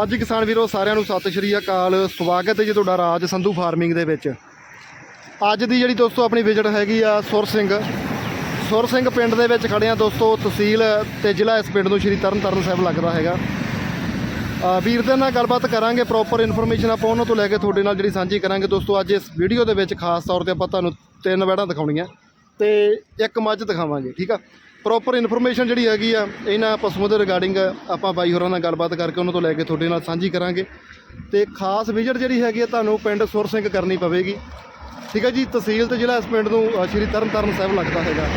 ਅੱਜ ਕਿਸਾਨ ਵੀਰੋ ਸਾਰਿਆਂ ਨੂੰ ਸਤਿ ਸ਼੍ਰੀ ਅਕਾਲ। ਸਵਾਗਤ ਹੈ ਜੀ ਤੁਹਾਡਾ ਰਾਜ ਸੰਧੂ ਫਾਰਮਿੰਗ ਦੇ ਵਿੱਚ। ਅੱਜ ਦੀ ਜਿਹੜੀ ਦੋਸਤੋ ਆਪਣੀ ਵਿਜ਼ਿਟ ਹੈਗੀ ਆ ਸੁਰ ਸਿੰਘ। ਸੁਰ ਸਿੰਘ ਪਿੰਡ ਦੇ ਵਿੱਚ ਖੜੇ ਆ ਦੋਸਤੋ, ਤਹਿਸੀਲ ਤੇ ਜ਼ਿਲ੍ਹਾ ਇਸ ਪਿੰਡ ਨੂੰ ਸ਼੍ਰੀ ਤਰਨਤਾਰਨ ਸਾਹਿਬ ਲੱਗਦਾ ਹੈਗਾ। ਵੀਰ ਦੇ ਨਾਲ ਗੱਲਬਾਤ ਕਰਾਂਗੇ ਪ੍ਰੋਪਰ ਇਨਫੋਰਮੇਸ਼ਨ ਆਪਾਂ ਉਹਨਾਂ ਤੋਂ ਲੈ ਕੇ ਤੁਹਾਡੇ ਨਾਲ ਜਿਹੜੀ ਸਾਂਝੀ ਕਰਾਂਗੇ। ਦੋਸਤੋ, ਅੱਜ ਇਸ ਵੀਡੀਓ ਦੇ ਵਿੱਚ ਖਾਸ ਤੌਰ ਤੇ ਆਪਾਂ ਤੁਹਾਨੂੰ ਤਿੰਨ ਵੈੜਾਂ ਦਿਖਾਉਣੀਆਂ। ਤੇ ਇੱਕ ਮੱਝ ਦਿਖਾਵਾਂਗੇ, ਠੀਕ ਆ? ਪ੍ਰੋਪਰ ਇਨਫੋਰਮੇਸ਼ਨ ਜਿਹੜੀ ਹੈਗੀ ਆ ਇਹਨਾਂ ਪਸ਼ੂਆਂ ਦੇ ਰਿਗਾਰਡਿੰਗ ਆਪਾਂ ਬਾਈ ਹੋਰਾਂ ਨਾਲ ਗੱਲਬਾਤ ਕਰਕੇ ਉਹਨਾਂ ਤੋਂ ਲੈ ਕੇ ਤੁਹਾਡੇ ਨਾਲ ਸਾਂਝੀ ਕਰਾਂਗੇ। ਤੇ ਖਾਸ ਵਿਜ਼ਿਟ ਜਿਹੜੀ ਹੈਗੀ ਆ ਤੁਹਾਨੂੰ ਪਿੰਡ ਸੁਰ ਸਿੰਘ ਕਰਨੀ ਪਵੇਗੀ। ਠੀਕ ਹੈ ਜੀ ਤਹਿਸੀਲ ਤੇ ਜ਼ਿਲ੍ਹਾ ਇਸ ਪਿੰਡ ਨੂੰ ਅ, ਸ਼੍ਰੀ ਤਰਨਤਾਰਨ ਸਾਹਿਬ ਲੱਗਦਾ ਹੈਗਾ।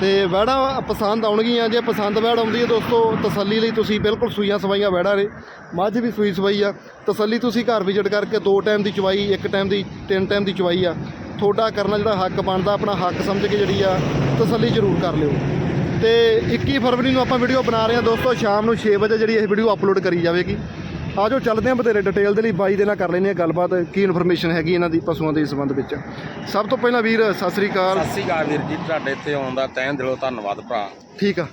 ਤੇ ਵੈੜਾਂ ਪਸੰਦ ਆਉਣਗੀਆਂ ਜੇ ਪਸੰਦ ਵੈੜ ਆਉਂਦੀ ਹੈ ਦੋਸਤੋ ਤਸੱਲੀ ਲਈ ਤੁਸੀਂ ਬਿਲਕੁਲ ਸੂਈਆਂ ਸਵਾਈਆਂ ਵੈੜਾਂ ਨੇ। ਮੱਝ ਵੀ ਸੂਈ ਸਵਾਈ ਆ। ਤਸੱਲੀ ਤੁਸੀਂ ਘਰ ਵਿਜ਼ਿਟ ਕਰਕੇ ਦੋ ਟਾਈਮ ਦੀ ਚਵਾਈ ਇੱਕ ਟਾਈਮ ਦੀ ਤਿੰਨ ਟਾਈਮ ਦੀ ਚਵਾਈ ਆ। ਤੁਹਾਡਾ ਕਰਨਾ ਜਿਹੜਾ ਹੱਕ ਬਣਦਾ ਆਪਣਾ ਹੱਕ ਸਮਝ ਕੇ ਜਿਹੜੀ ਆ ਤਸੱਲੀ ਜ਼ਰੂਰ ਕਰ ਲਿਓ। ਤੇ 21 ਫਰਵਰੀ ਨੂੰ ਆਪਾਂ ਵੀਡੀਓ ਬਣਾ ਰਹੇ ਹਾਂ ਦੋਸਤੋ ਸ਼ਾਮ ਨੂੰ 6 ਵਜੇ ਜਿਹੜੀ ਇਹ ਵੀਡੀਓ ਅਪਲੋਡ ਕਰੀ ਜਾਵੇਗੀ। ਆਜੋ ਚੱਲਦੇ ਹਾਂ ਬਥੇਰੇ ਡਿਟੇਲ ਦੇ ਲਈ ਬਾਈ ਦੇ ਨਾਲ ਕਰ ਲੈਂਦੇ ਹਾਂ ਗੱਲਬਾਤ ਕੀ ਇਨਫੋਰਮੇਸ਼ਨ ਹੈਗੀ ਇਹਨਾਂ ਦੀ ਪਸ਼ੂਆਂ ਦੇ ਸੰਬੰਧ ਵਿੱਚ। ਸਭ ਤੋਂ ਪਹਿਲਾਂ ਵੀਰ ਸਤਿ ਸ੍ਰੀ ਅਕਾਲ। ਸਤਿ ਸ਼੍ਰੀ ਅਕਾਲ ਵੀਰ ਜੀ ਤੁਹਾਡੇ ਇੱਥੇ ਆਉਣ ਦਾ ਤਹਿ ਦਿਲੋਂ ਧੰਨਵਾਦ ਭਰਾ। ਠੀਕ ਆ।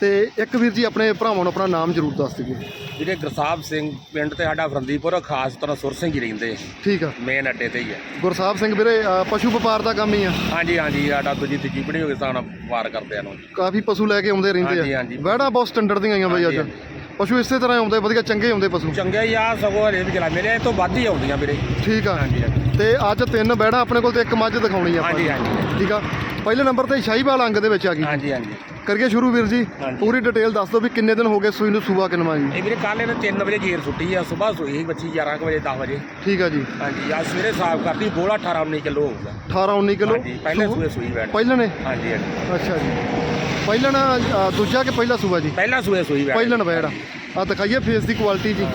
ਤੇ ਇੱਕ ਵੀਰ ਜੀ ਆਪਣੇ ਭਰਾਵਾਂ ਨੂੰ ਆਪਣਾ ਨਾਮ ਜ਼ਰੂਰ ਦੱਸ ਦਿਓ। ਜਿਹੜੇ ਗੁਰਸਾਹਿਬ ਸਿੰਘ ਪਿੰਡ ਤੇ ਸਾਡਾ ਫਰੰਦੀਪੁਰ ਖਾਸ ਤਰ੍ਹਾਂ ਸੁਰ ਸਿੰਘ ਹੀ ਰਹਿੰਦੇ। ਠੀਕ ਆ। ਮੇਨ ਅੱਡੇ ਤੇ ਹੀ ਹੈ ਗੁਰਸਾਹਿਬ ਸਿੰਘ ਵੀਰੇ ਅ, ਪਸ਼ੂ ਵਪਾਰ ਦਾ ਕੰਮ ਹੀ ਆ। ਹਾਂਜੀ ਹਾਂਜੀ ਸਾਡਾ ਦੂਜੀ ਤੀਜੀ ਪੀੜ੍ਹੀ ਹੋ ਗਈ ਸਾਡਾ ਵਾਰ ਕਰਦੇ ਨੂੰ ਕਾਫੀ ਪਸ਼ੂ ਲੈ ਕੇ ਆਉਂਦੇ ਰਹਿੰਦੇ ਆ। ਹਾਂਜੀ। ਵੈੜਾ ਬਹੁਤ ਸਟੈਂਡਰਡ ਦੀਆਂ ਆਈਆਂ ਬਈ ਅੱਜ। ਹਾਂਜੀ, ਪਸ਼ੂ ਇਸੇ ਤਰ੍ਹਾਂ ਆਉਂਦੇ ਵਧੀਆ ਚੰਗੇ ਆਉਂਦੇ ਪਸ਼ੂ। ਚੰਗੇ ਹੀ ਆ ਸਗੋਂ ਹਰੇ ਵੀ ਚਲਾ ਮੇਰੇ ਤੋਂ ਵੱਧ ਹੀ ਆਉਂਦੀਆਂ ਵੀਰੇ। ਠੀਕ ਆ। ਹਾਂਜੀ ਹਾਂਜੀ। ਤੇ ਅੱਜ ਤਿੰਨ ਵੈੜਾਂ ਆਪਣੇ ਕੋਲ ਤੇ ਇੱਕ ਮੱਝ ਦਿਖਾਉਣੀ ਆ ਆਪਾਂ। ਹਾਂਜੀ ਹਾਂਜੀ। ਠੀਕ ਆ। ਪਹਿਲੇ ਨੰਬਰ ਤੇ ਸ਼ਾਹੀਵਾਲ ਅੰਗ ਦੇ ਵਿੱਚ ਆ ਗਈ। ਹਾਂਜੀ ਹਾਂਜੀ। ਕਰੀਏ ਸ਼ੁਰੂ ਵੀਰ ਜੀ? ਹਾਂਜੀ। ਪੂਰੀ ਡਿਟੇਲ ਦੱਸ ਦਿਓ ਵੀ ਕਿੰਨੇ ਦਿਨ ਹੋ ਗਏ ਸੂਈ ਨੂੰ ਸੂਆ ਕਿਨਵਾ ਜੀ? ਇਹ ਵੀਰੇ ਕੱਲ ਇਹਨੇ 3 ਵਜੇ ਜੇਰ ਸੁੱਟੀ ਆ ਸਵੇਰ ਸੋਈ ਸੀ ਬੱਚੀ 11 ਕੁ ਵਜੇ 10 ਵਜੇ। ਠੀਕ ਆ ਜੀ। ਹਾਂਜੀ ਅੱਜ ਸਵੇਰੇ ਸਾਫ਼ ਕਰਦੀ ਬੋਲਾ 18 19 ਕਿਲੋ ਹੋਊਗਾ 18 19 ਕਿਲੋ? ਹਾਂਜੀ ਪਹਿਲੇ ਸੂਏ ਸੂਈ ਬੈਠ। ਪਹਿਲਾਂ ਨੇ? ਹਾਂਜੀ ਹਾਂਜੀ। ਅੱਛਾ ਜੀ। ਪਹਿਲਾਂ ਨਾ ਅ, ਦੂਜਾ ਕਿ ਪਹਿਲਾ ਸੂਆ ਜੀ? ਪਹਿਲਾ ਸੂਏ ਸੂਈ ਬੈਠ। ਪਹਿਲਣ ਵੈੜ ਆ ਦਿਖਾਈਏ ਫੇਸ ਦੀ ਕੁਆਲਿਟੀ ਜੀ।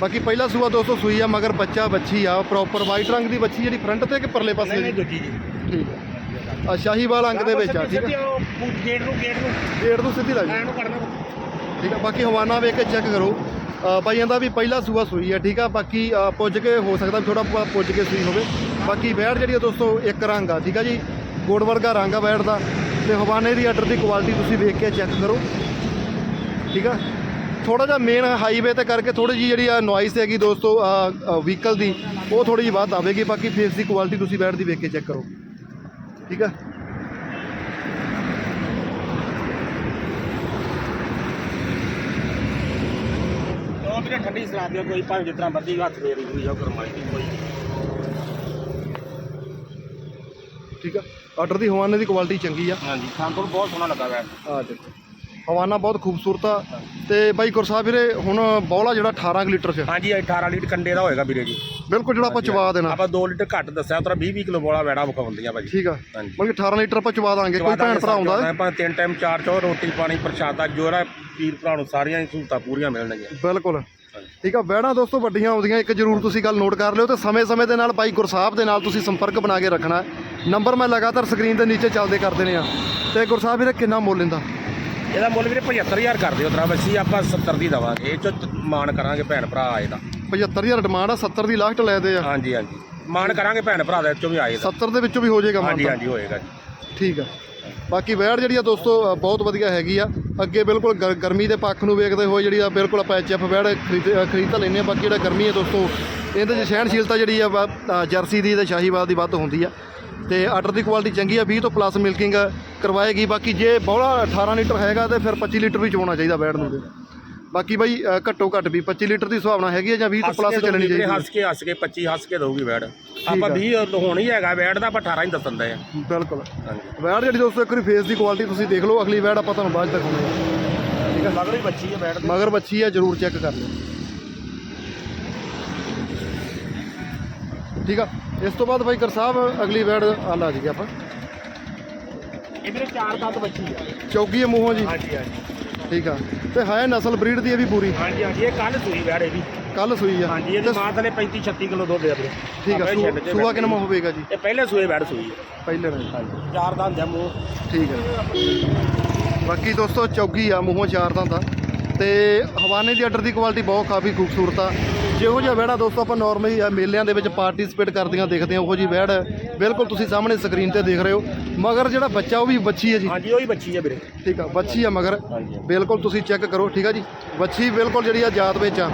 ਬਾਕੀ ਪਹਿਲਾ ਸੂਆ ਦੋਸਤੋ ਸੂਈ ਆ ਮਗਰ ਬੱਚਾ ਬੱਚੀ ਆ ਪ੍ਰੋਪਰ ਵਾਈਟ ਰੰਗ ਦੀ ਬੱਚੀ ਜਿਹੜੀ ਫਰੰਟ ਤੇ ਕਿ ਪਰਲੇ ਪਾਸੇ ਨਹੀਂ ਨਹੀਂ ਜੀ? ਦੂਜੀ ਜੀ। ਠੀਕ ਆ। ਆ ਸ਼ਾਹੀਵਾਲ ਅੰਗ ਦੇ ਵਿੱਚ ਆ ਠੀਕ ਆ। ਗੇਟ ਨੂੰ ਗੇਟ ਨੂੰ। ਗੇਟ ਤੋਂ ਸਿੱਧੀ ਲੱਗ ਐ ਨੂੰ ਕਰਨਾ ਠੀਕ ਆ ਬਾਕੀ ਹਵਾਨਾ ਵੇਖ ਕੇ ਚੈੱਕ ਕਰੋ। ਅ, ਬਾਈਆਂ ਦਾ ਵੀ ਪਹਿਲਾ ਸੂਆ ਸੂਈ ਆ ਠੀਕ ਆ। ਬਾਕੀ ਅ, ਪੁੱਜ ਕੇ ਹੋ ਸਕਦਾ ਥੋੜਾ ਪੁੱਜ ਕੇ ਸੂਈ ਹੋਵੇ। ਬਾਕੀ ਵੈੜ ਜਿਹੜੀ ਆ ਦੋਸਤੋ ਇੱਕ ਰੰਗ ਆ ਠੀਕ ਆ ਜੀ। ਗੋੜ ਵਰਗਾ ਰੰਗ ਆ ਵੈੜ ਦਾ। ਤੇ ਹਵਾਨੇ ਦੀ ਆਰਡਰ ਦੀ ਕੁਆਲਿਟੀ ਤੁਸੀਂ ਵੇਖ ਕੇ ਚੈੱਕ ਕਰੋ। ਠੀਕ ਆ? ਥੋੜਾ ਜਿਹਾ ਮੇਨ ਹਾਈਵੇ ਤੇ ਕਰਕੇ ਥੋੜੀ ਜਿਹੀ ਜਿਹੜੀ ਆ ਨੋਇਸ ਹੈਗੀ ਦੋਸਤੋ ਵਹੀਕਲ ਦੀ ਉਹ ਥੋੜੀ ਜਿਹੀ ਵੱਧ ਆਵੇਗੀ। ਬਾਕੀ ਫੇਸ ਦੀ ਕੁਆਲਿਟੀ ਤੁਸੀਂ ਵੈੜ ਦੀ ਵੇਖ ਕੇ ਚੈੱਕ ਕਰੋ। ਠੀਕ ਆ? ਉਹ ਵੀਰੇ ਠੰਡੀ ਸਲਾਦ ਦੀ ਕੋਈ ਭਾਵੇਂ ਜਿਤਨਾ ਮਰਜ਼ੀ ਹੱਥ ਫੇਰੀ ਹੋਈ ਜਾਓ ਕਰਮਾਈ ਦੀ ਕੋਈ। ਠੀਕ ਆ? ਆਰਡਰ ਦੀ ਹਵਾਨੇ ਦੀ ਕੁਆਲਿਟੀ ਚੰਗੀ ਆ। ਹਾਂਜੀ ਸਾਨੂੰ ਬਹੁਤ ਸੋਹਣਾ ਲੱਗਾ ਵੈ ਆ ਦੇਖੋ। ਹਵਾਨਾ ਬਹੁਤ ਖੂਬਸੂਰਤ ਆ। ਤੇ ਬਾਈ ਗੁਰਸਾਹਿਬ ਵੀਰੇ ਹੁਣ ਬੌਲਾ ਜਿਹੜਾ 18 ਕੁ ਲੀਟਰ ਚ ਹਾਂਜੀ 18 ਲੀਟਰ ਕੰਡੇ ਦਾ ਹੋਏਗਾ ਵੀਰੇ ਜੀ। ਬਿਲਕੁਲ ਜਿਹੜਾ ਆਪਾਂ ਚਵਾ ਦੇਣਾ। ਆਪਾਂ 2 ਲੀਟਰ ਘੱਟ ਦੱਸਿਆ ਤਰਾ 20 20 ਕਿਲੋ ਬੋਲਾ ਵੈੜਾ ਵਿਖਾਉਂਦੀਆਂ ਭਾਜੀ। ਠੀਕ ਆ। ਮਤਲਬ ਕਿ 18 ਲੀਟਰ ਆਪਾਂ ਚਵਾ ਦਾਂਗੇ ਕੋਈ ਭੈਣ ਭਰਾ ਆਉਂਦਾ ਹੈ? ਆਪਾਂ ਤਿੰਨ ਟਾਈਮ ਚਾਰ ਚੋ ਰੋਟੀ ਪਾਣੀ ਪ੍ਰਸ਼ਾਦਾ ਜੋਰਾ ਪੀਰ ਭਰਾ ਨੂੰ ਸਾਰੀਆਂ ਹੀ ਸਹੂਲਤਾਂ ਪੂਰੀਆਂ ਮਿਲਣਗੀਆਂ। ਬਿਲਕੁਲ। ਠੀਕ ਆ ਵੈੜਾਂ ਦੋਸਤੋ ਵੱਡੀਆਂ ਆਉਂਦੀਆਂ ਇੱਕ ਜ਼ਰੂਰ ਤੁਸੀਂ ਗੱਲ ਨੋਟ ਕਰ ਲਿਓ ਤੇ ਸਮੇਂ-ਸਮੇਂ ਦੇ ਨਾਲ ਬਾਈ ਗੁਰਸਾਹਿਬ ਦੇ ਨਾਲ ਤੁਸੀਂ ਸੰਪਰਕ ਬਣਾ ਕੇ ਰੱਖਣਾ। ਨੰਬਰ ਮੈਂ ਲਗਾਤਾਰ ਸਕਰੀਨ ਦੇ ਨੀਚੇ ਚੱਲਦੇ ਕਰ ਦੇਣੇ ਆ ਤੇ ਗੁਰਸਾਹਿਬ ਵੀਰੇ ਕਿੰਨਾ ਮੁੱਲ ਲੈਂਦਾ? ਇਹਦਾ ਮੁੱਲ ਵੀਰੇ 75000 ਕਰ ਦਿਓ ਤਰਾ ਬੱਸੀ ਆਪਾਂ 70 ਦੀ ਦਵਾਂਗੇ ਇਹ ਚੋ ਮਾਣ ਕਰਾਂਗੇ ਭੈਣ ਭਰਾ ਆਏ ਦਾ 75000 ਡਿਮਾਂਡ ਆ 70 ਦੀ ਲਾਸਟ ਲੈਦੇ ਆ। ਹਾਂਜੀ ਹਾਂਜੀ। ਮਾਣ ਕਰਾਂਗੇ ਭੈਣ ਭਰਾ ਦੇ ਚੋਂ ਵੀ ਆਏ ਦਾ 70 ਦੇ ਵਿੱਚੋਂ ਵੀ ਹੋ ਜਾਏਗਾ ਹਾਂਜੀ ਮਾਨਤਾ ਹਾਂਜੀ ਹੋਏਗਾ ਜੀ। ਠੀਕ ਆ। ਬਾਕੀ ਵੈੜ ਜਿਹੜੀ ਆ ਦੋਸਤੋ ਬਹੁਤ ਵਧੀਆ ਹੈਗੀ ਆ। ਅੱਗੇ ਬਿਲਕੁਲ ਗਰ- ਗਰਮੀ ਦੇ ਪੱਖ ਨੂੰ ਵੇਖਦੇ ਹੋਏ ਜਿਹੜੀ ਆ ਬਿਲਕੁਲ ਆਪਾਂ ਐਚਐਫ ਵੈੜ ਖਰੀਦ ਤਾਂ ਲੈਂਦੇ ਆ। ਬਾਕੀ ਜਿਹੜਾ ਗਰਮੀ ਹੈ ਦੋਸਤੋ ਇਹਦੇ 'ਚ ਸਹਿਣਸ਼ੀਲਤਾ ਜਿਹੜੀ ਆ ਜਰਸੀ ਦੀ ਤੇ ਸ਼ਾਹੀਵਾਲ ਦੀ ਵੱਧ ਹੁੰਦੀ ਆ। ਤੇ ਆਰਡਰ ਦੀ ਕੁਆਲਿਟੀ ਚੰਗੀ ਆ 20 ਤੋਂ ਪਲੱਸ ਮਿਲਕਿੰਗ ਕਰਵਾਏਗੀ। ਬਾਕੀ ਜੇ ਬੋਲਾ 18 ਲੀਟਰ ਹੈਗਾ ਤੇ ਫਿਰ 25 ਲੀਟਰ ਵੀ ਚੋਣਾ ਚਾਹੀਦਾ ਵੈੜ ਨੂੰ ਤੇ। ਬਾਕੀ ਬਾਈ ਘੱਟੋ ਘੱਟ ਵੀ 25 ਲੀਟਰ ਦੀ ਸੁਭਾਵਨਾ ਹੈਗੀ ਆ ਜਾਂ 20 ਤੋਂ ਪਲੱਸ ਚੱਲਣੀ ਚਾਹੀਦੀ ਹੱਸ ਕੇ ਹੱਸ ਕੇ 25 ਹੱਸ ਕੇ ਦਊਗੀ ਵੈੜ ਆਪਾਂ ਆ। 20 ਹੋਣੀ ਹੈਗਾ ਵੈੜ ਦਾ ਆਪਾਂ 18 ਹੀ ਦੱਸਣ ਦੇ ਆ। ਬਿਲਕੁਲ। ਵੈੜ ਜਿਹੜੀ ਦੋਸਤੋ ਇੱਕ ਵਾਰੀ ਫੇਸ ਦੀ ਕੁਆਲਿਟੀ ਤੁਸੀਂ ਦੇਖ ਲਓ ਅਗਲੀ ਵੈੜ ਆਪਾਂ ਤੁਹਾਨੂੰ ਬਾਅਦ ਦਿਖਾਉਂਦੇ ਹਾਂ ਠੀਕ ਹੈ ਲੱਗ ਰਹੀ ਬੱਚੀ ਹੈ ਵੈੜ ਮਗਰ ਬੱਚੀ ਆ ਜਰੂਰ ਚੈੱਕ ਕਰ ਲਿਓ। ਠੀਕ ਆ? ਇਸ ਤੋਂ ਬਾਅਦ ਬਾਈ ਕਰ ਸਾਹਿਬ ਅਗਲੀ ਵੈੜ ਆ ਲਾ ਜੀ ਆਪਾਂ। ਇਹ ਚਾਰ ਦੰਦ ਬੱਚੀ ਹੈ ਚੌਗੀ ਹੈ ਮੂੰਹੋਂ ਜੀ। ਹਾਂਜੀ ਹਾਂਜੀ। ਠੀਕ ਆ। ਤੇ ਹੈ ਨਸਲ ਬਰੀਡ ਦੀ ਇਹ ਵੀ ਪੂਰੀ। ਹਾਂਜੀ ਹਾਂਜੀ ਇਹ ਕੱਲ ਸੂਈ ਵੈੜ ਇਹ ਵੀ। ਕੱਲ ਸੂਈ ਆ। ਹਾਂਜੀ ਇਹਦੀ ਮਾਂ ਥਲੇ 35 36 ਕਿਲੋ ਦੁੱਧ ਹੈ ਵੀਰੇ। ਠੀਕ ਆ ਸੂਆ ਕਿੰਨਾ ਹੋਵੇਗਾ ਜੀ? ਇਹ ਪਹਿਲੇ ਸੂਏ ਵੈੜ ਸੂਈ ਹੈ ਪਹਿਲੇ ਨਾਲ ਹਾਂਜੀ ਚਾਰ ਦੰਦ ਹੈ ਮੂੰਹ। ਠੀਕ ਆ। ਬਾਕੀ ਦੋਸਤੋ ਚੌਗੀ ਆ ਮੂੰਹੋਂ ਚਾਰ ਦਾ ਹੁੰਦਾ ਤੇ ਹਵਾਨੇ ਦੀ ਆਰਡਰ ਦੀ ਕੁਆਲਿਟੀ ਬਹੁਤ ਕਾਫੀ ਖੂਬਸੂਰਤ ਆ। ਜਿਹੋ ਜਿਹਾ ਵਿਹੜਾ ਦੋਸਤੋ ਆਪਾਂ ਨਾਰਮਲੀ ਮੇਲਿਆਂ ਦੇ ਵਿੱਚ ਪਾਰਟਿਸਿਪੇਟ ਕਰਦੀਆਂ ਦੇਖਦੇ ਹਾਂ ਉਹੋ ਜੀ ਵਿਹੜ ਹੈ। ਬਿਲਕੁਲ ਤੁਸੀਂ ਸਾਹਮਣੇ ਸਕਰੀਨ ਤੇ ਦੇਖ ਰਹੇ ਹੋ। ਮਗਰ ਜਿਹੜਾ ਬੱਚਾ ਉਹ ਵੀ ਬੱਚੀ ਹੈ ਜੀ। ਹਾਂਜੀ ਉਹੀ ਬੱਚੀ ਆ ਵੀਰੇ। ਠੀਕ ਆ ਬੱਚੀ ਆ ਮਗਰ। ਬਿਲਕੁਲ ਤੁਸੀਂ ਚੈੱਕ ਕਰੋ ਠੀਕ ਆ ਜੀ। ਬੱਚੀ ਬਿਲਕੁਲ ਜਿਹੜੀ ਆ ਜਾਤ ਵਿੱਚ ਆ।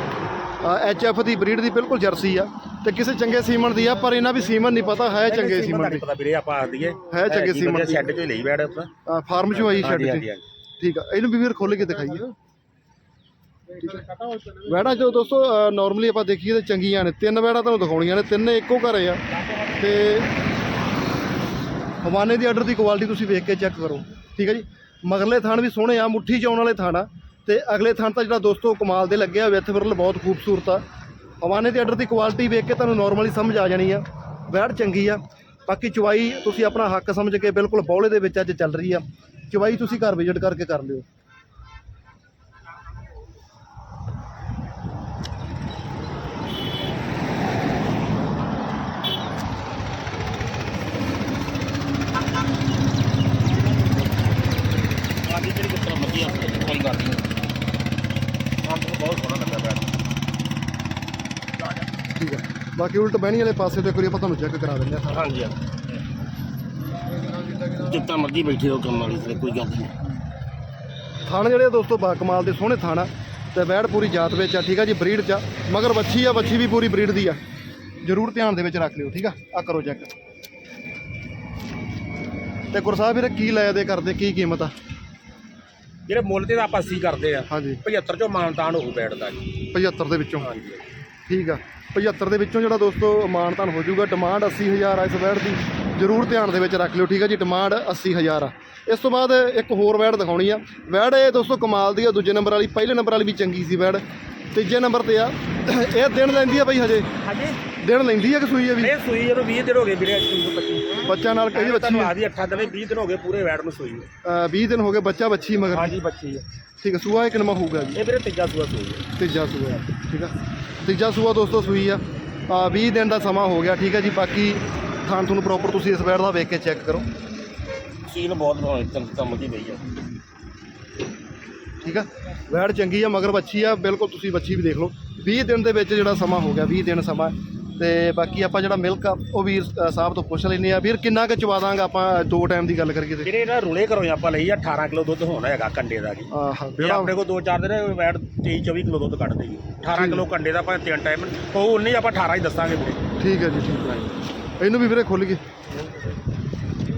ਐਚ ਐਫ ਦੀ ਬਰੀਡ ਦੀ ਬਿਲਕੁਲ ਜਰਸੀ ਆ। ਤੇ ਕਿਸੇ ਚੰਗੇ ਸੀਮਨ ਦੀ ਆ ਪਰ ਇਹਨਾਂ ਵੀ ਸੀਮਨ ਨਹੀਂ ਪਤਾ ਹੈ ਚੰਗੇ ਸੀਮਨ ਦੀ ਪਤਾ ਵੀਰੇ ਆਪਾਂ ਆਖ ਦਈਏ ਹੈ ਚੰਗੇ ਸੀਮਨ ਦੀ ਸ਼ੈੱਡ ਚੋਂ ਹੀ ਲਈ ਬੈਠ ਉੱਪਰ ਫਾਰਮ ਚੋਂ ਆਈ ਸ਼ੈੱਡ ਠੀਕ ਆ ਇਹਨੂੰ ਵੀ ਵੀਰ ਖੋਲ ਕੇ ਦਿਖਾਈਏ। ਵੈੜਾ ਜੋ ਦੋਸਤੋ ਨਾਰਮਲੀ ਆਪਾਂ ਦੇਖੀਏ ਤਾਂ ਚੰਗੀਆਂ ਨੇ। ਤਿੰਨ ਵੈੜਾ ਤੁਹਾਨੂੰ ਦਿਖਾਉਣੀਆਂ ਨੇ। ਤਿੰਨੇ ਇੱਕੋ ਘਰੇ ਆ। ਤੇ ਹਵਾਨੇ ਦੀ ਆਰਡਰ ਦੀ ਕੁਆਲਿਟੀ ਤੁਸੀਂ ਵੇਖ ਕੇ ਚੈੱਕ ਕਰੋ। ਠੀਕ ਹੈ ਜੀ? ਮਗਰਲੇ ਥਾਣ ਵੀ ਸੋਹਣੇ ਆ, ਮੁੱਠੀ ਚ ਆਉਣ ਵਾਲੇ ਥਾਣ ਆ। ਤੇ ਅਗਲੇ ਥਾਣ ਤਾਂ ਜਿਹੜਾ ਦੋਸਤੋ ਕਮਾਲ ਦੇ ਲੱਗਿਆ ਵਿੱਥ ਵਿਰਲ ਬਹੁਤ ਖੂਬਸੂਰਤ ਆ। ਹਵਾਨੇ ਦੀ ਆਰਡਰ ਦੀ ਕੁਆਲਿਟੀ ਵੇਖ ਕੇ ਤੁਹਾਨੂੰ ਨਾਰਮਲੀ ਸਮਝ ਆ ਜਾਣੀ ਆ। ਵੈੜ ਚੰਗੀ ਆ। ਬਾਕੀ ਚਵਾਈ ਤੁਸੀਂ ਆਪਣਾ ਹੱਕ ਸਮਝ ਕੇ ਬਿਲਕੁਲ ਬੌਲੇ ਦੇ ਵਿੱਚ ਅੱਜ ਚੱਲ ਰਹੀ ਆ। ਚਵਾਈ ਤੁਸੀਂ ਘਰ ਵਿਜ਼ਿਟ ਕਰਕੇ ਕਰ ਲਿਓ ਹਾਂਜੀ ਜਿਹੜੀ ਕਿਸ ਤਰ੍ਹਾਂ ਮਰਜ਼ੀ ਆਪਾਂ ਕੋਈ ਕਰਦੀ ਹਾਂ ਮੈਨੂੰ ਬਹੁਤ ਸੋਹਣਾ ਲੱਗਾ ਬੈਠ ਠੀਕ ਹੈ। ਬਾਕੀ ਉਲਟ ਬਹਿਣੀ ਵਾਲੇ ਪਾਸੇ ਤੇ ਵਾਰੀ ਆਪਾਂ ਤੁਹਾਨੂੰ ਚੈੱਕ ਕਰਾ ਦਿੰਦੇ ਹਾਂ ਹਾਂਜੀ ਹਾਂ। ਜਿੱਦਾਂ ਮਰਜ਼ੀ ਬੈਠੇ ਹੋ ਕੰਮ ਵਾਲੀ ਤੇ ਕੋਈ ਗੱਲ ਨਹੀਂ। ਥਾਣ ਜਿਹੜੇ ਆ ਦੋਸਤੋ ਬਾ ਕਮਾਲ ਦੇ ਸੋਹਣੇ ਥਾਣ ਆ। ਤੇ ਵੈੜ ਪੂਰੀ ਜਾਤ ਵਿੱਚ ਆ ਠੀਕ ਆ ਜੀ ਬਰੀਡ ਚ ਆ। ਮਗਰ ਵੱਛੀ ਆ ਵੱਛੀ ਵੀ ਪੂਰੀ ਬਰੀਡ ਦੀ ਆ। ਜਰੂਰ ਧਿਆਨ ਦੇ ਵਿੱਚ ਰੱਖ ਲਿਓ ਠੀਕ ਆ? ਆ ਕਰੋ ਚੈੱਕ ਤੇ ਗੁਰਸਾਹਿਬ ਵੀਰੇ ਕੀ ਲੈ ਦੇ ਕਰਦੇ ਕੀ ਕੀਮਤ ਆ? ਜਿਹੜੇ ਮੁੱਲ ਤੇ ਤਾਂ ਆਪਾਂ 80 ਕਰਦੇ ਆ। ਹਾਂਜੀ। 75 ਚੋਂ ਮਾਨਤਾਨ ਹੋਊ ਬੈਠਦਾ ਜੀ। 75 ਦੇ ਵਿੱਚੋਂ। ਹਾਂਜੀ। ਠੀਕ ਆ। 75 ਦੇ ਵਿੱਚੋਂ ਜਿਹੜਾ ਦੋਸਤੋ ਮਾਨਤਾਨ ਹੋ ਜਾਊਗਾ ਡਿਮਾਂਡ 80000 ਆ ਇਸ ਵੈੜ ਦੀ। ਜਰੂਰ ਧਿਆਨ ਦੇ ਵਿੱਚ ਰੱਖ ਲਿਓ ਠੀਕ ਆ ਜੀ ਡਿਮਾਂਡ 80000 ਆ। ਇਸ ਤੋਂ ਬਾਅਦ ਇੱਕ ਹੋਰ ਵੈੜ ਦਿਖਾਉਣੀ ਆ। ਵੈੜ ਇਹ ਦੋਸਤੋ ਕਮਾਲ ਦੀ ਆ ਦੂਜੇ ਨੰਬਰ ਵਾਲੀ ਪਹਿਲੇ ਨੰਬਰ ਵਾਲੀ ਵੀ ਚੰਗੀ ਸੀ ਵੈੜ ਤੀਜੇ ਨੰਬਰ ਤੇ ਆ ਇਹ ਦਿਨ ਲੈਂਦੀ ਆ ਬਈ ਹਜੇ? ਹਾਂਜੀ। ਦਿਨ ਲੈਂਦੀ ਆ ਕਿ ਸੂਈ ਆ ਵੀ? ਇਹ ਸੂਈ ਜਦੋਂ 20 ਦਿਨ ਹੋ ਗਏ ਵੀਰੇ 25 ਬੱਚਾ ਨਾਲ ਕਹੀ ਬੱਚੀ ਆ। ਆਦੀ 8 ਦਿਨ 20 ਦਿਨ ਹੋ ਗਏ ਪੂਰੇ ਵੈਟ ਨੂੰ ਸੂਈ ਨੂੰ। ਅ, 20 ਦਿਨ ਹੋ ਗਏ ਬੱਚਾ ਬੱਚੀ ਮਗਰ। ਹਾਂਜੀ ਬੱਚੀ ਹੈ ਠੀਕ ਆ ਸੂਆ ਇੱਕ ਨਵਾਂ ਹੋਊਗਾ ਜੀ। ਇਹ ਵੀਰੇ ਤੀਜਾ ਸੂਆ ਸੂਈ ਤੀਜਾ ਸੂਆ ਠੀਕ ਆ। ਤੀਜਾ ਸੂਆ ਦੋਸਤੋ ਸੂਈ ਆ। ਆ 20 ਦਿਨ ਦਾ ਸਮਾਂ ਹੋ ਗਿਆ ਠੀਕ ਆ ਜੀ। ਬਾਕੀ ਥਾਣ ਤੁਹਾਨੂੰ ਪ੍ਰੋਪਰ ਤੁਸੀਂ ਇਸ ਵੈੜ ਦਾ ਵੇਖ ਕੇ ਚੈੱਕ ਕਰੋ। ਸੀਲ ਬਹੁਤ ਕੰਮ ਦੀ ਪਈ ਹੈ ਠੀਕ ਆ? ਵੈੜ ਚੰਗੀ ਆ ਮਗਰ ਬੱਚੀ ਆ। ਬਿਲਕੁਲ ਤੁਸੀਂ ਬੱਚੀ ਵੀ ਦੇਖ ਲਓ। 20 ਦਿਨ ਦੇ ਵਿੱਚ ਜਿਹੜਾ ਸਮਾਂ ਹੋ ਗਿਆ 20 ਦਿਨ ਸਮਾਂ। ਤੇ ਬਾਕੀ ਆਪਾਂ ਜਿਹੜਾ ਮਿਲਕ ਆ ਉਹ ਵੀਰ ਅ, ਸਾਹਿਬ ਤੋਂ ਪੁੱਛ ਲੈਂਦੇ ਆ ਵੀਰ ਕਿੰਨਾ ਕੁ ਚਵਾ ਦਾਂਗਾ ਆਪਾਂ ਦੋ ਟਾਈਮ ਦੀ ਗੱਲ ਕਰੀਏ ਤੇ? ਜਿਹੜੇ ਇਹਨਾਂ ਰੁਲੇ ਘਰੋਂ ਆਪਾਂ ਲਈ ਆ 18 ਕਿਲੋ ਦੁੱਧ ਹੋਣਾ ਹੈਗਾ ਕੰਡੇ ਦਾ ਜੀ। ਆਹ ਇਹ ਜਿਹੜਾ ਆਪਣੇ ਕੋਲ 2-4 ਦਿਨ ਵੈਟ 23 24 ਕਿਲੋ ਦੁੱਧ ਕੱਢ ਦੇਗੀ। 18 ਕਿਲੋ ਕੰਡੇ ਦਾ ਆਪਾਂ ਤਿੰਨ ਟਾਈਮ ਉਹ ਉਨੀ ਆਪਾਂ 18 ਹੀ ਦੱਸਾਂਗੇ ਵੀਰੇ। ਠੀਕ ਹੈ ਜੀ ਠੀਕ ਹੈ। ਇਹਨੂੰ ਵੀ ਵੀਰੇ ਖੁੱਲ ਗਈ।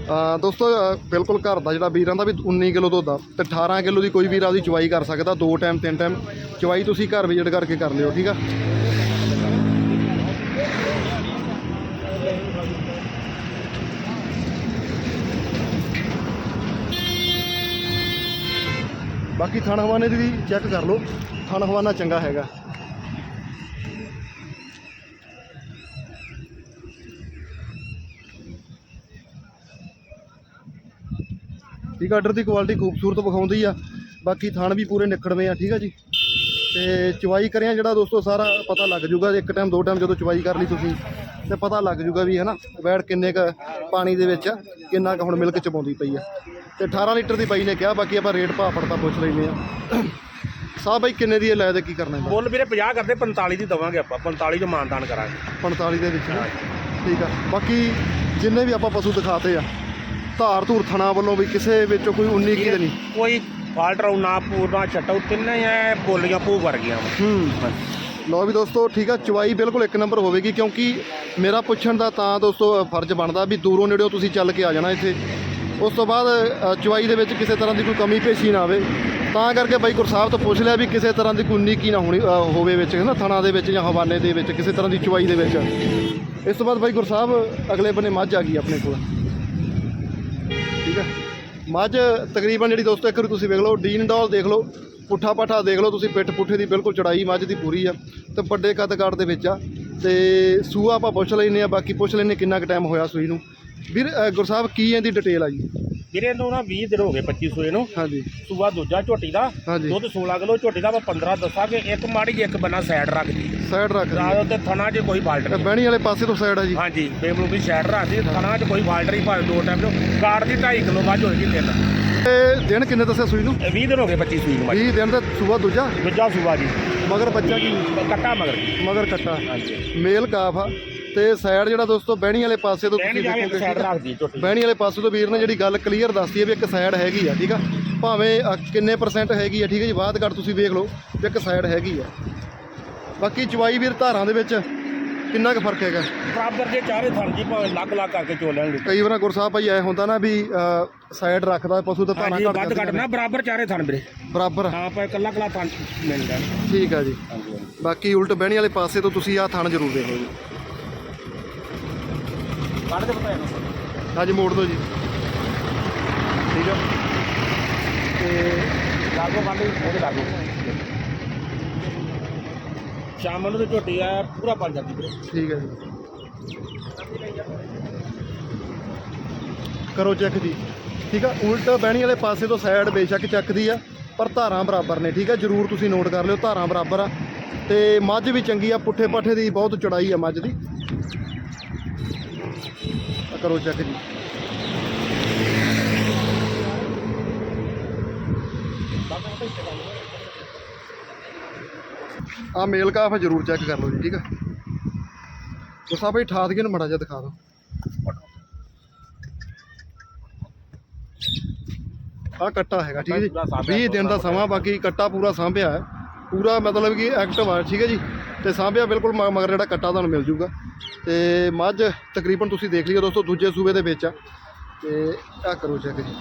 ਆ ਦੋਸਤੋ ਅ, ਬਿਲਕੁਲ ਘਰ ਦਾ ਜਿਹੜਾ ਵੀਰਾਂ ਦਾ ਵੀ 19 ਕਿਲੋ ਦੁੱਧ ਆ ਤੇ 18 ਕਿਲੋ ਦੀ ਕੋਈ ਵੀਰ ਆਪਦੀ ਚਵਾਈ ਕਰ ਸਕਦਾ ਦੋ ਟਾਈਮ ਤਿੰਨ ਟਾਈਮ ਚਵਾਈ ਤੁਸੀਂ ਘਰ ਵਿਜ਼ਿਟ ਕਰਕੇ ਕਰ ਲਿਓ ਠੀਕ ਆ? ਬਾਕੀ ਥਣ ਹਵਾਨੇ ਦੀ ਵੀ ਚੈੱਕ ਕਰ ਲਓ। ਥਣ ਹਵਾਨਾ ਚੰਗਾ ਹੈਗਾ। ਠੀਕ ਆ ਆਰਡਰ ਦੀ ਕੁਆਲਿਟੀ ਖੂਬਸੂਰਤ ਵਿਖਾਉਂਦੀ ਆ। ਬਾਕੀ ਥਾਣ ਵੀ ਪੂਰੇ ਨਿਕੜਵੇਂ ਆ, ਠੀਕ ਆ ਜੀ? ਤੇ ਚਵਾਈ ਕਰਿਆ ਜਿਹੜਾ ਦੋਸਤੋ, ਸਾਰਾ ਪਤਾ ਲੱਗ ਜੂਗਾ। ਇੱਕ ਟਾਈਮ ਦੋ ਟਾਈਮ ਜਦੋਂ ਚਵਾਈ ਕਰ ਲਈ ਤੁਸੀਂ। ਤੇ ਪਤਾ ਲੱਗ ਜੂਗਾ ਵੀ ਹਨਾ ਵੈੜ ਕਿੰਨੇ ਕ ਪਾਣੀ ਦੇ ਵਿੱਚ ਕਿੰਨਾ ਕ ਹੁਣ ਮਿਲਕ ਚਪਾਉਂਦੀ ਪਈ ਆ। ਤੇ 18 ਲੀਟਰ ਦੀ ਬਾਈ ਨੇ ਕਿਹਾ ਬਾਕੀ ਆਪਾਂ ਰੇਟ ਭਾਅ ਪੜਤਾ ਪੁੱਛ ਲੈਂਦੇ ਆ। ਸਾਹ ਬਾਈ ਕਿੰਨੇ ਦੀ ਇਹ ਲੈ ਦੇ ਕੀ ਕਰਨਾ? ਮੁੱਲ ਵੀਰੇ 50 ਕਰਦੇ 45 ਦੀ ਦਵਾਂਗੇ ਆਪਾਂ 45 ਚ ਮਾਨਦਾਨ ਕਰਾਂਗੇ। 45 ਦੇ ਵਿੱਚ। ਠੀਕ ਆ। ਬਾਕੀ ਜਿੰਨੇ ਵੀ ਆਪਾਂ ਪਸ਼ੂ ਦਿਖਾਤੇ ਆ ਧਾਰ ਧੂਰ ਥਣਾ ਵੱਲੋਂ ਵੀ ਕਿਸੇ ਵਿੱਚੋਂ ਕੋਈ 19 ਕੀ ਤੇ ਨਹੀਂ। ਕੋਈ ਫਾਲਟ ਰੋ ਨਾ ਪੂਰਨਾ ਛਟਾਉ ਤਿੰਨੇ ਐ ਬੋਲੀਆਂ ਭੂ ਵਰਗੀਆਂ ਵਾ। ਹੂੰ। ਲਓ ਵੀ ਦੋਸਤੋ, ਠੀਕ ਆ ਚਵਾਈ ਬਿਲਕੁਲ ਇੱਕ ਨੰਬਰ ਹੋਵੇਗੀ ਕਿਉਂਕਿ ਮੇਰਾ ਪੁੱਛਣ ਦਾ ਤਾਂ ਦੋਸਤੋ ਫਰਜ਼ ਬਣਦਾ ਵੀ ਦੂਰੋਂ ਨੇੜਿਓਂ ਤੁਸੀਂ ਚੱਲ ਕੇ ਆ ਜਾਣਾ ਇੱਥੇ। ਉਸ ਤੋਂ ਬਾਅਦ ਚਵਾਈ ਦੇ ਵਿੱਚ ਕਿਸੇ ਤਰ੍ਹਾਂ ਦੀ ਕੋਈ ਕਮੀ ਪੇਸ਼ੀ ਨਾ ਆਵੇ। ਤਾਂ ਕਰਕੇ ਬਾਈ ਗੁਰਸਾਹਿਬ ਤੋਂ ਪੁੱਛ ਲਿਆ ਵੀ ਕਿਸੇ ਤਰ੍ਹਾਂ ਦੀ ਕੋਈ ਕੀ ਨਾ ਹੋਣੀ ਹੋਵੇ ਵਿੱਚ ਹੈ ਨਾ ਥਣਾ ਦੇ ਵਿੱਚ ਜਾਂ ਹਵਾਲੇ ਦੇ ਵਿੱਚ, ਕਿਸੇ ਤਰ੍ਹਾਂ ਦੀ ਚਵਾਈ ਦੇ ਵਿੱਚ। ਇਸ ਤੋਂ ਬਾਅਦ ਬਾਈ ਗੁਰਸਾਹਿਬ, ਅਗਲੇ ਬੰਨੇ ਮੱਝ ਆ ਗਈ ਆਪਣੇ ਕੋਲ। ਠੀਕ ਹੈ ਮੱਝ ਤਕਰੀਬਨ ਜਿਹੜੀ ਦੋਸਤੋ, ਇੱਕ ਵਾਰੀ ਤੁਸੀਂ ਵੇਖ ਲਓ, ਡੀਨ ਡੋਲ ਦੇਖ ਲਓ। ਪੁੱਠਾ ਪਾਠਾ ਦੇਖ ਲਓ ਤੁਸੀਂ ਪਿੱਠ ਪੁੱਠੇ ਦੀ ਬਿਲਕੁਲ ਚੜਾਈ ਮੱਝ ਦੀ ਪੂਰੀ ਆ ਤੇ ਵੱਡੇ ਕੱਦ ਕਾਠ ਦੇ ਵਿੱਚ ਆ ਤੇ ਸੂਆ ਆਪਾਂ ਪੁੱਛ ਲੈਨੇ ਆ ਬਾਕੀ ਪੁੱਛ ਲੈਨੇ ਕਿੰਨਾ ਕੁ ਟਾਈਮ ਹੋਇਆ ਸੂਈ ਨੂੰ। ਵੀਰ ਗੁਰਸਾਹਿਬ ਕੀ ਇਹਦੀ ਡਿਟੇਲ ਆ ਜੀ? ਵੀਰੇ ਨੂੰ ਨਾ 20 ਦਿਨ ਹੋ ਗਏ 25 ਸੂਏ ਨੂੰ। ਹਾਂਜੀ। ਸੂਆ ਦੂਜਾ ਝੋਟੀ ਦਾ ਦੁੱਧ 16 ਕਿਲੋ ਝੋਟੀ ਦਾ ਆਪਾਂ 15 ਦੱਸਾਂਗੇ। ਇੱਕ ਮਾੜੀ ਇੱਕ ਬੰਨਾ ਸਾਈਡ ਰੱਖ ਦੀ। ਸਾਈਡ ਰੱਖ ਰਾਤ ਦੀ ਉੱਤੇ ਥਣਾ 'ਚ ਕੋਈ ਫਾਲਟ ਨਹੀਂ। ਬਹਿਣੀ ਵਾਲੇ ਪਾਸੇ ਤੋਂ ਸਾਈਡ ਆ ਜੀ। ਹਾਂਜੀ ਬੇਮਲੂ ਵੀ ਸਾਈਡ ਰੱਖ ਦੀ ਥਣਾ 'ਚ ਕੋਈ ਫਾਲਟ ਨਹੀਂ ਭਾਵੇਂ ਦੋ ਟਾਈਮ ਤੋਂ ਗਾੜ ਦੀ 2.5 ਕਿਲੋ ਬਾਅਦ ਹੋਏਗੀ ਤਿੰਨ। ਇਹ ਦਿਨ ਕਿੰਨੇ ਦੱਸਿਆ ਸੂਈ ਨੂੰ? ਇਹ 20 ਦਿਨ ਹੋ ਗਏ 25 ਸੂਈ ਨੂੰ ਮੱਝ 20 ਦਿਨ ਤੇ ਸੂਆ ਦੂਜਾ? ਦੂਜਾ ਸੂਆ ਜੀ। ਮਗਰ ਬੱਚਾ ਕੀ? ਕੱਟਾ ਮਗਰ ਮਗਰ ਕੱਟਾ। ਹਾਂਜੀ। ਮੇਲ ਕਾਫ ਆ। ਤੇ ਸਾਈਡ ਜਿਹੜਾ ਦੋਸਤੋ ਬਹਿਣੀ ਵਾਲੇ ਪਾਸੇ ਤੋਂ ਤੁਸੀਂ ਦੇਖੋਗੇ। ਬਹਿਣੀ ਵਾਲੇ ਪਾਸੇ ਤੋਂ ਵੀਰ ਨੇ ਜਿਹੜੀ ਗੱਲ ਕਲੀਅਰ ਦੱਸਦੀ ਹੈ ਵੀ ਇੱਕ ਸਾਈਡ ਹੈਗੀ ਆ ਠੀਕ ਆ? ਭਾਵੇਂ ਕਿੰਨੇ ਪਰਸੈਂਟ ਹੈਗੀ ਆ ਠੀਕ ਹੈ ਜੀ? ਬਾਅਦ ਘੱਟ ਤੁਸੀਂ ਵੇਖ ਲਓ ਵੀ ਇੱਕ ਸਾਈਡ ਹੈਗੀ ਆ। ਬਾਕੀ ਚਵਾਈ ਵੀਰ ਧਾਰਾਂ ਦੇ ਵਿੱਚ ਕਿੰਨਾ ਕੁ ਫ਼ਰਕ ਹੈਗਾ? ਬਰਾਬਰ ਜੇ ਚਾਰੇ ਥਣ ਜੀ ਭਾਵੇਂ ਲੱਗ ਲੱਗ ਕਰਕੇ ਚੋ ਲੈਣਗੇ ਕਈ ਵਾਰ ਗੁਰਸਾਹਿਬ ਭਾਈ ਐ ਹੁੰਦਾ ਨਾ ਵੀ ਸਾਈਡ ਰੱਖਦਾ ਪਸ਼ੂ ਤਾਂ ਧਾਰਾਂ ਹਾਂਜੀ ਘੱਟ ਵੱਧ ਘੱਟ ਜਾਂਦੀਆਂ ਨਾ ਬਰਾਬਰ ਚਾਰੇ ਥਣ ਵੀਰੇ। ਬਰਾਬਰ। ਹਾਂ ਪਰ ਇਕੱਲਾ ਇਕੱਲਾ ਥਣ ਮਿਲ ਜਾਣ ਠੀਕ ਆ ਜੀ। ਹਾਂਜੀ ਹਾਂਜੀ। ਬਾਕੀ ਉਲਟ ਬਹਿਣੀ ਵਾਲੇ ਪਾਸੇ ਤੋਂ ਤੁਸੀਂ ਆਹ ਥਣ ਜ਼ਰੂਰ ਦੇਖੋ ਜੀ। ਕੱਢ ਦੇ ਇਹਨੂੰ ਅੱਜ ਮੋੜ ਦਿਓ ਜੀ। ਠੀਕ ਆ। ਤੇ ਲਾਗੋ ਬੰਦ ਉਹਦੇ ਲਾਗੋ। ਸ਼ਾਮ ਨੂੰ ਤੇ ਝੋਟੀ ਆ ਪੂਰਾ ਬਣ ਜਾਂਦੀ ਵੀਰੇ। ਠੀਕ ਹੈ ਜੀ। ਕਰੋ ਚੈੱਕ ਜੀ। ਠੀਕ ਆ ਉਲਟ ਬਹਿਣੀ ਵਾਲੇ ਪਾਸੇ ਤੋਂ ਸਾਈਡ ਬੇਸ਼ੱਕ ਚੱਕਦੀ ਆ ਪਰ ਧਾਰਾਂ ਬਰਾਬਰ ਨੇ ਠੀਕ ਆ ਜਰੂਰ ਤੁਸੀਂ ਨੋਟ ਕਰ ਲਿਓ ਧਾਰਾਂ ਬਰਾਬਰ ਆ। ਤੇ ਮੱਝ ਵੀ ਚੰਗੀ ਆ ਪੁੱਠੇ ਪਾਠੇ ਦੀ ਬਹੁਤ ਚੜਾਈ ਆ ਮੱਝ ਦੀ। ਆ ਕਰੋ ਚੈੱਕ ਜੀ। ਆ ਮੇਲ ਕਾਫ ਜਰੂਰ ਚੈੱਕ ਕਰ ਲਓ ਜੀ ਠੀਕ ਆ ਗੁੱਸਾ ਭਾਈ ਠਾਤ ਕੇ ਨੂੰ ਮੜਾ ਜਿਹਾ ਦਿਖਾ ਦਿਓ। ਆ ਕੱਟਾ ਹੈਗਾ ਠੀਕ ਹੈ ਜੀ? ਪੂਰਾ ਸਾਂਭਿਆ 20 ਦਿਨ ਦਾ ਸਮਾਂ ਬਾਕੀ ਕੱਟਾ ਪੂਰਾ ਸਾਂਭਿਆ ਹੈ। ਪੂਰਾ ਮਤਲਬ ਕਿ ਐਕਟਿਵ ਆ ਠੀਕ ਹੈ ਜੀ? ਤੇ ਸਾਂਭਿਆ ਬਿਲਕੁਲ ਮਗਰ ਜਿਹੜਾ ਕੱਟਾ ਤੁਹਾਨੂੰ ਮਿਲ ਜੂਗਾ। ਤੇ ਮੱਝ ਤਕਰੀਬਨ ਤੁਸੀਂ ਦੇਖ ਲਿਓ ਦੋਸਤੋ ਦੂਜੇ ਸੂਬੇ ਦੇ ਵਿੱਚ ਆ। ਤੇ ਆ ਕਰੋ ਚੈੱਕ ਜੀ।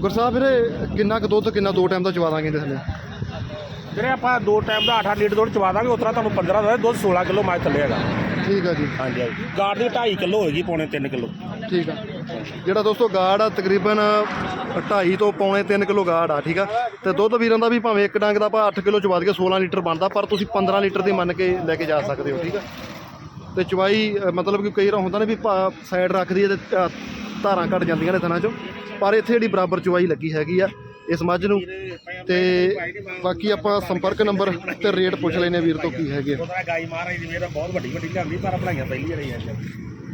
ਗੁਰਸਾਹਿਬ ਵੀਰੇ ਕਿੰਨਾ ਕੁ ਦੁੱਧ ਕਿੰਨਾ ਦੋ ਟਾਈਮ ਦਾ ਚਵਾ ਦਾਂਗੇ ਇਹਦੇ ਥੱਲੇ? ਵੀਰੇ ਆਪਾਂ ਦੋ ਟਾਈਮ ਦਾ 8-8 ਲੀਟਰ ਦੁੱਧ ਚਵਾ ਦਾਂਗੇ ਉਤਰਾ ਤੁਹਾਨੂੰ 15 ਦਾ ਦੁੱਧ 16 ਕਿਲੋ ਮੱਝ ਥੱਲੇ ਹੈਗਾ। ਠੀਕ ਆ ਜੀ। ਹਾਂਜੀ ਹਾਂਜੀ। ਗਾੜ ਦੀ 2.5 ਕਿਲੋ ਹੋਏਗੀ ਪੌਣੇ 3 ਕਿਲੋ। ਠੀਕ ਆ। ਜਿਹੜਾ ਦੋਸਤੋ ਗਾੜ ਆ ਤਕਰੀਬਨ 2.5 ਤੋਂ ਪੌਣੇ 3 ਕਿਲੋ ਗਾੜ ਆ ਠੀਕ ਆ। ਤੇ ਦੁੱਧ ਵੀਰਾਂ ਦਾ ਵੀ ਭਾਵੇਂ ਇੱਕ ਡੰਗ ਦਾ ਆਪਾਂ 8 ਕਿਲੋ ਚਵਾ ਦਈਏ 16 ਲੀਟਰ ਬਣਦਾ ਪਰ ਤੁਸੀਂ 15 ਲੀਟਰ ਦੀ ਮੰਨ ਕੇ ਲੈ ਕੇ ਜਾ ਸਕਦੇ ਹੋ ਠੀਕ ਆ। ਤੇ ਚਵਾਈ ਅ, ਮਤਲਬ ਕਿ ਕਈ ਵਾਰ ਹੁੰਦਾ ਨੇ ਵੀ ਸਾਈਡ ਰੱਖਦੀ ਹੈ ਤੇ ਅ, ਧਾਰਾਂ ਘਟ ਜਾਂਦੀਆਂ ਨੇ ਥਣਾ ਚੋਂ। ਪਰ ਇੱਥੇ ਜਿਹੜੀ ਬਰਾਬਰ ਚਵਾਈ ਲੱਗੀ ਹੈਗੀ ਆ ਇਸ ਮੱਝ ਨੂੰ ਤੇ ਬਾਕੀ ਆਪਾਂ ਸੰਪਰਕ ਨੰਬਰ ਤੇ ਰੇਟ ਪੁੱਛ ਲੈਨੇ ਵੀਰ ਤੋਂ ਕੀ ਹੈਗੇ ਗਾਈ ਮਹਾਰਾਜ ਦੀ ਮੇਰ ਬਹੁਤ ਵੱਡੀ ਵੱਡੀ ਲਿਆਂਦੀ ਪਰ ਬਣਾਈਆਂ ਪਹਿਲੀ ਰਹੀ ਹੈ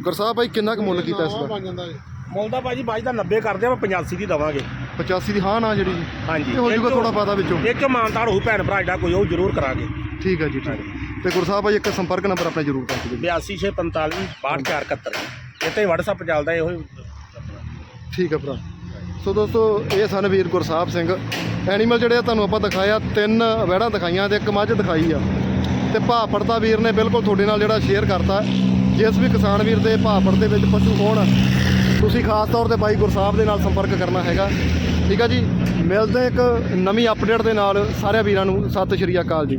ਗੁਰਸਾਹਿਬ ਭਾਈ ਕਿੰਨਾ ਕੁ ਮੁੱਲ ਕੀਤਾ ਇਸ ਦਾ ਮੁੱਲ ਦਾ ਭਾਜੀ ਬਾਈ ਦਾ 90 ਕਰਦੇ ਆ 85 ਦੀ ਦਵਾਂਗੇ। 85 ਦੀ ਹਾਂ ਨਾ ਜਿਹੜੀ ਹਾਂਜੀ। ਇਹ ਹੋ ਜਾਊਗਾ ਥੋੜਾ ਪਾਤਾ ਵਿੱਚੋਂ। ਇੱਕ ਮਾਨਤਾਰ ਹੋਊ ਭੈਣ ਭਰਾ ਜਿਹੜਾ ਕੋਈ ਉਹ ਜ਼ਰੂਰ ਕਰਾਂਗੇ। ਠੀਕ ਹੈ ਜੀ ਠੀਕ। ਤੇ ਗੁਰਸਾਹਿਬ ਭਾਈ ਇੱਕ ਸੰਪਰਕ ਨੰਬਰ ਆਪਣਾ ਜ਼ਰੂਰ ਦੱਸ ਦਿਓ 8245 62471 ਇੱਥੇ WhatsApp ਚੱਲਦਾ ਇਹੋ ਹੀ। ਠੀਕ ਹੈ ਭਰਾ। ਸੋ ਦੋਸਤੋ, ਇਹ ਸਨ ਵੀਰ ਗੁਰਸਾਹਿਬ ਸਿੰਘ। ਐਨੀਮਲ ਜਿਹੜੇ ਆ ਤੁਹਾਨੂੰ ਆਪਾਂ ਦਿਖਾਇਆ ਤਿੰਨ ਵਹਿੜਾਂ ਦਿਖਾਈਆਂ ਤੇ ਇੱਕ ਮੱਝ ਦਿਖਾਈ ਆ। ਤੇ ਭਾਪੜ ਦਾ ਵੀਰ ਨੇ ਬਿਲਕੁਲ ਤੁਹਾਡੇ ਨਾਲ ਜਿਹੜਾ ਸ਼ੇਅਰ ਕਰਤਾ। ਜਿਸ ਵੀ ਕਿਸਾਨ ਵੀਰ ਦੇ ਭਾਪੜ ਦੇ ਵਿੱਚ ਪਸ਼ੂ ਹੋਣ, ਤੁਸੀਂ ਖਾਸ ਤੌਰ ਤੇ ਬਾਈ ਗੁਰਸਾਹਿਬ ਦੇ ਨਾਲ ਸੰਪਰਕ ਕਰਨਾ ਹੈਗਾ। ਠੀਕ ਆ ਜੀ? ਮਿਲਦੇ ਇੱਕ ਨਵੀਂ ਅਪਡੇਟ ਦੇ ਨਾਲ। ਸਾਰਿਆਂ ਵੀਰਾਂ ਨੂੰ ਸਤਿ ਸ਼੍ਰੀ ਅਕਾਲ ਜੀ।